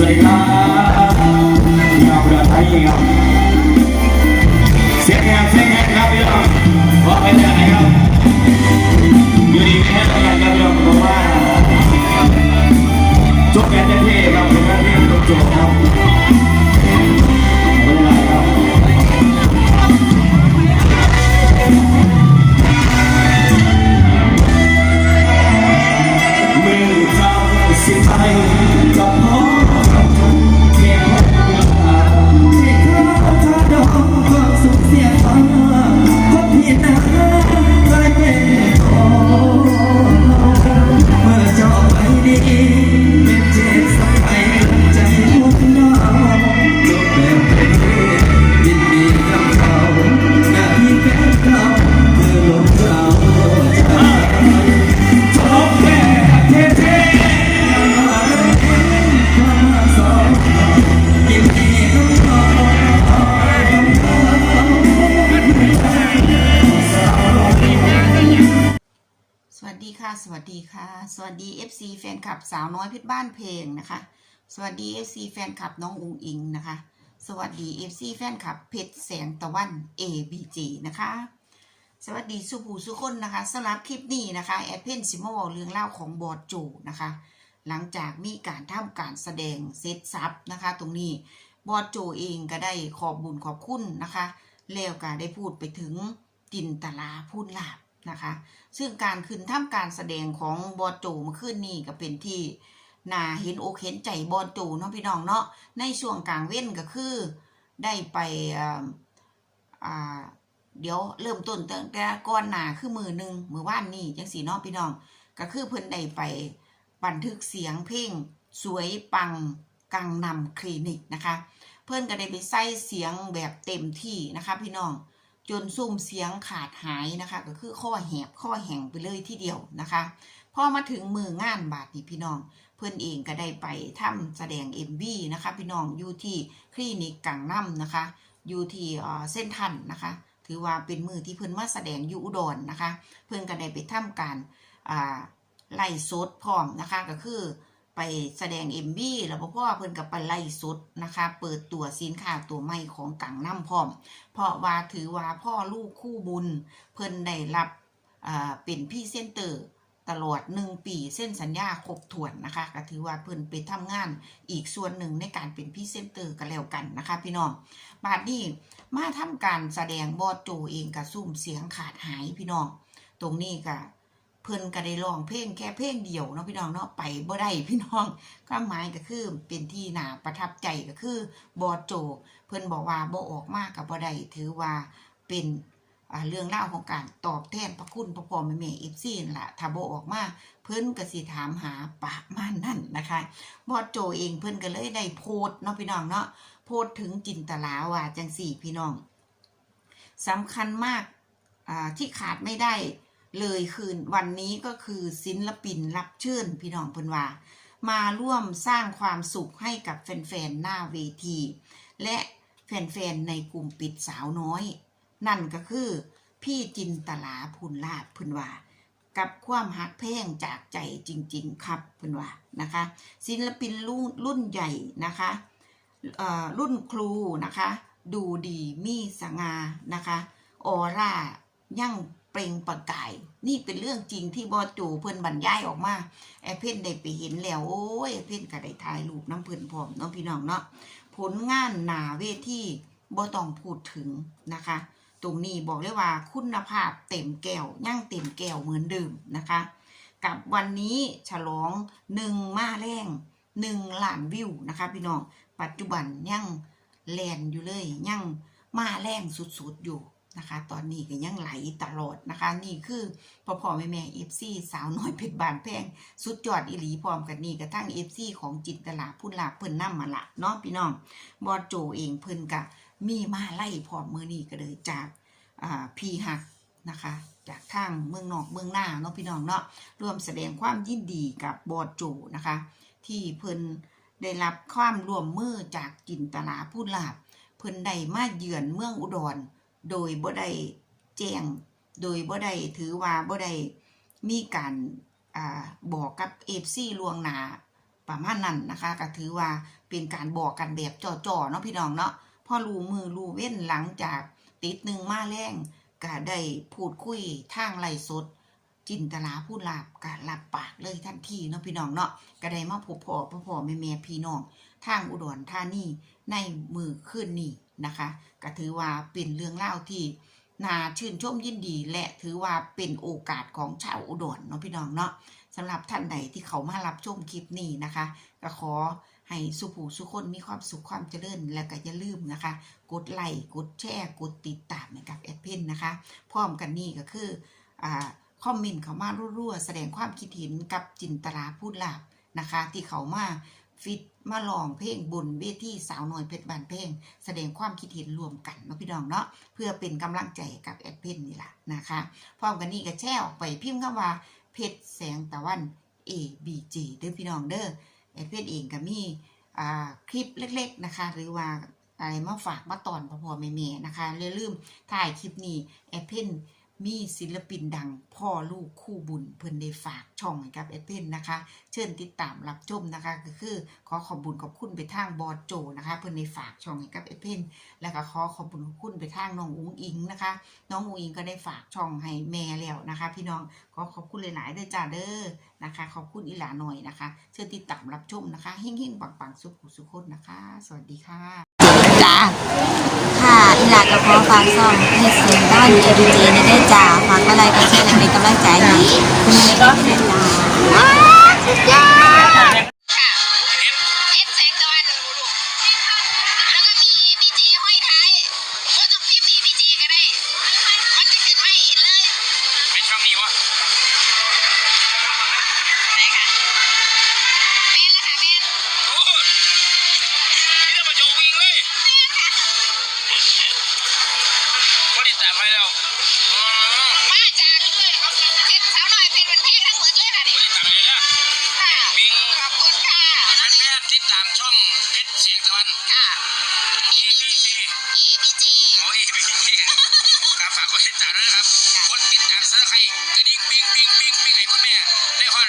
สวัสดีค วัสดีค่ะ สวัสดี FC แฟนคลับสาวน้อยเพชรบ้านเพลงนะคะ สวัสดี FC แฟนคลับน้องอุงอิงนะคะ สวัสดี FC แฟนคลับเพชรแสงตะวัน ABG นะคะ สวัสดีสุภูสุคนนะคะสำหรับคลิปนี้นะคะแอดเพนซิมอลเรื่องเล่าของบอดจูนะคะ หลังจากมีการทำการแสดงเซตซับนะคะ ตรงนี้บอดโจเองก็ได้ขอบบุญขอบคุณนะคะแล้วก็ได้พูดไปถึงจินตลาพูดลาบ นะคะ ซึ่งการขึ้นทำการแสดงของบอโจเมื่อคืนนี้ก็เป็นที่น่าเห็นอกเห็นใจบอดโจเนาะพี่น้องเนาะในช่วงกลางเว้นก็คือได้ไปเอ่าเดี๋ยวเริ่มต้นตั้งแต่ก่อนหน้าคือมือหนึ่งมือว่านนี่จังสีน้องพี่น้อง ก็คือเพิ่นได้ไปบันทึกเสียงเพลงสวยปังกังนำคลินิกนะคะ เพิ่นก็ได้ไปใส่เสียงแบบเต็มที่นะคะพี่น้อง จนซุ่มเสียงขาดหายนะคะ ก็คือข้อแหบข้อแห้งไปเลยที่เดียวนะคะพอมาถึงมืองานบาทนี้พี่น้อง เพื่อนเองก็ได้ไปทำแสดง MV นะคะ พี่น้องอยู่ที่คลินิกกังน้ำนะคะอยู่ที่เส้นทันนะคะ ถือว่าเป็นมือที่เพิ่อนมาแสดงอยู่อุดรนนะคะ เพิ่อนก็ได้ไปทำการไล่สดพร้อมนะคะก็คือ ไปแสดง MV แล้วพ่อเพิ่นก็ไปไล่สดนะคะ เปิดตัวสินค้าตัวใหม่ของกังน้ำพร้อม เพราะว่าถือว่าพ่อลูกคู่บุญ เพิ่นได้รับเป็นพี่เซนเตอร์ตลอดหนึ่งปีเส้นสัญญาครบถ้วนนะคะก็ถือว่าเพิ่นไปทำงานอีกส่วนหนึ่งในการเป็นพี่เซนเตอร์กันแล้วกันนะคะ พี่น้องบาดนี้มาทำการแสดงบอดโจเองกับซุ่มเสียงขาดหายพี่น้อง ตรงนี้ก็ เพิ่นก็ได้ร้องเพลงแค่เพลงเดียวเนาะพี่น้องเนาะไปบ่ได้พี่น้องความหมายก็คือเป็นที่น่าประทับใจก็คือบอโจ เพิ่นบอกว่าบ่ออกมากกับบ่ได้ถือว่าเป็นเรื่องเล่าของการตอบแทนพระคุณพระพ่อแม่แม่เอฟซีนละถ้าโบออกมาเพิ่นก็สิถามหาปะมานั่นนะคะบอโจเองเพิ่นก็เลยได้โพสต์เนาะพี่น้องเนาะโพดถึงจินตลาว่าจังสี่พี่น้องสำคัญมากที่ขาดไม่ได้ เลยคืนวันนี้ก็คือศิลปินรับเชิญพี่น้องเพิ่นว่า มาร่วมสร้างความสุขให้กับแฟนๆหน้าเวที และแฟนๆในกลุ่มปิดสาวน้อย นั่นก็คือ พี่จินตลาพูนลาบเพิ่นว่ากับความฮักแพงจากใจจริง ๆ ครับเพิ่นว่านะคะ ศิลปินรุ่นรุ่นใหญ่นะคะรุ่นครูนะคะ ดูดีมีสง่านะคะ ออร่ายั่ง ปล่งประกาย นี่เป็นเรื่องจริงที่บอจูเพิ่นบรรยายออกมาแอเพ่นได้ไปเห็นแล้วโอ้ยแอเพ่นก็ได้ถ่ายรูปน้ำเพิ่นพร้อมเน้องพี่น้องเนาะผลงานหนาเวทีบ่ต้องพูดถึงนะคะ ตรงนี้บอกเลยว่าคุณภาพเต็มแก้วยั่งเต็มแก้วเหมือนเดิมนะคะ กับวันนี้ฉลองหนึ่งมาแรงหนึ่งล้านวิวนะคะ พี่น้องปัจจุบันยังแลนอยู่เลยยังมาแรงสุดๆอยู่ นะคะ ตอนนี้ก็ยังไหลตลอดนะคะ นี่คือพ่อพ่อแม่แม่เอฟซีสาวน้อยเพชรบานแพงสุดยอดอีหลีพร้อมกันนี่กระทั่งเอฟซีของจินตลาพุ่นลาเพิ่นนำมาละเนาะพี่น้องบอดโจเองเพิ่นกะมีมาไล่พร้อมมือนี้ก็เลยจากอ่าพีหักนะคะจากทางเมืองนอกเมืองหน้าเนาะพี่น้องเนาะรวมแสดงความยินดีกับบอดโจนะคะ ที่เพิ่นได้รับความร่วมมือจากจินตลาพูดลาบเพิ่นได้มาเยือนเมืองอุดร โดยบ่ได้แจ้ง โดยบ่ได้ถือว่าบ่ได้มีการอบอกกับเอฟซีลวงหนาประมาณนั้นนะคะก็ถือว่าเป็นการบอกกันแบบจ่อๆเนาะพี่น้องเนาะพอรู้มือรู้เว้นหลังจากติดหนึ่งมาแรงก็ได้พูดคุยทางไลฟ์สด จินตลาพูดลาบกะรับปากเลยทันทีเนาะพี่น้องเนาะก็ได้มาพบพ่อพ่อพ่อแม่แม่พี่น้อง ทางอุดรธานีในมือขึ้นนี้ นะคะก็ถือว่าเป็นเรื่องเล่าที่น่าชื่นชมยินดี และถือว่าเป็นโอกาสของชาวอุดรเนาะพี่น้องเนาะสำหรับท่านใดที่เขามารับชมคลิปนี้นะคะก็ขอให้สุผูสุคนมีความสุขความเจริญ และก็อย่าลืมนะคะ กดไลค์กดแชร์กดติดตามให้กับแอดเพนนะคะพร้อมกันนี่ก็คืออ่าคอมเมนต์เขามารั่วๆ แสดงความคิดเห็นกับจินตราพูดลาบนะคะ ที่เขามา ฟิตมาลองเพลงบนเวทีสาวน้อยเพชรบานเพลง แสดงความคิดเห็นรวมกันเนาะพี่น้องเนาะเพื่อเป็นกำลังใจกับแอดเพนนี่แหละนะคะพร้อมกันนี่ก็แชร์ออกไปพิมพ์คำว่าเพชรแสงตะวัน A B J เด้อพี่น้องเด้อแอดเพนเองก็มีอ่าคลิปเล็ก ๆนะคะ หรือว่าอะไรมาฝากมาตอนพ่อๆแม่ๆนะคะอย่าลืมถ่ายคลิปนี้แอดเพน มีศิลปินดังพ่อลูกคู่บุญเพิ่นได้ฝากช่องให้กับแอดเพนนะคะ เชิญติดตามรับชมนะคะก็คือขอขอบบุญขอบคุณไปทางบอสโจนะคะ เพิ่นได้ฝากช่องให้กับแอดเพนแล้วก็ขอขอบคุณขอบคุณไปทางน้องอุ้งอิงนะคะ น้องอุ้งอิงก็ได้ฝากช่องให้แม่แล้วนะคะ พี่น้องขอขอบคุณหลายๆด้อจ้าเด้อนะคะ ขอบคุณอีหลาหน่อยนะคะ เชิญติดตามรับชมนะคะเฮ่งๆปังๆสุขุสุขคนนะคะ สวัสดีค่ะจ้าค่ะอีหลากับพ่อฟังซ่องเฮ็ดเสียงด้านเอดีจีนี่ได้ จ้าฝากอะไรก็ช่วยเป็นกำลังใจให้คุณแม่ก็ได้จ้าเแฟนๆติดตามช่องเพชรเสียงตะวัน ค่ะ ABC EBG โอ้ย ABC ครับฝากกดติดตามด้วยนะครับกดติดตามซับสไครต์กระดิ่งปิ๊งปิ๊งปิ๊งปิ๊งให้คุณแม่ได้ฮอด